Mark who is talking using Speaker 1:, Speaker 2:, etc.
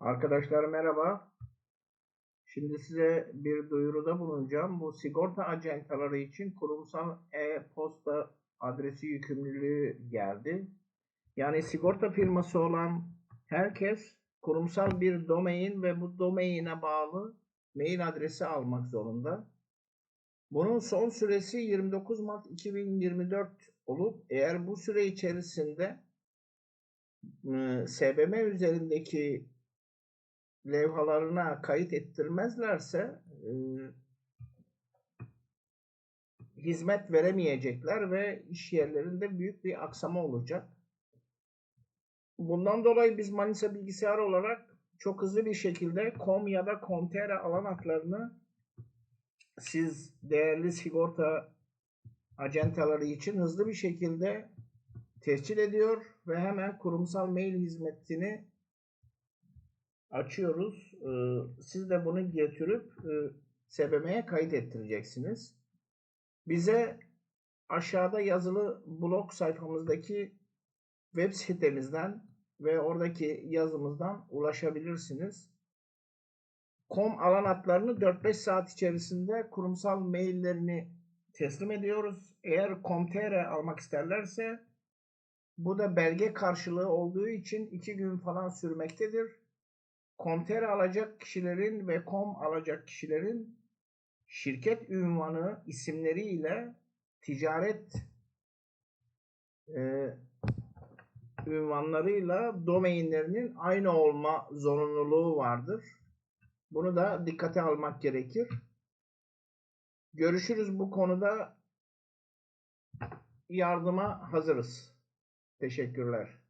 Speaker 1: Arkadaşlar merhaba. Şimdi size bir duyuruda bulunacağım. Bu sigorta acentaları için kurumsal e-posta adresi yükümlülüğü geldi. Yani sigorta firması olan herkes kurumsal bir domain ve bu domaine bağlı mail adresi almak zorunda. Bunun son süresi 29 Mart 2024 olup eğer bu süre içerisinde e, SBM üzerindeki levhalarına kayıt ettirmezlerse e, hizmet veremeyecekler ve iş yerlerinde büyük bir aksama olacak. Bundan dolayı biz Manisa Bilgisayar olarak çok hızlı bir şekilde com ya da com.tr alan haklarını siz değerli sigorta acentaları için hızlı bir şekilde tescil ediyor ve hemen kurumsal mail hizmetini açıyoruz. Ee, Siz de bunu getirip e, SBM'ye kayıt ettireceksiniz. Bize aşağıda yazılı blog sayfamızdaki web sitemizden ve oradaki yazımızdan ulaşabilirsiniz. Com alan hatlarını 4-5 saat içerisinde kurumsal maillerini teslim ediyoruz. Eğer com.tr almak isterlerse bu da belge karşılığı olduğu için 2 gün falan sürmektedir. Com.tr alacak kişilerin ve com alacak kişilerin şirket ünvanı isimleriyle ticaret e, ünvanlarıyla domainlerinin aynı olma zorunluluğu vardır. Bunu da dikkate almak gerekir. Görüşürüz bu konuda yardıma hazırız. Teşekkürler.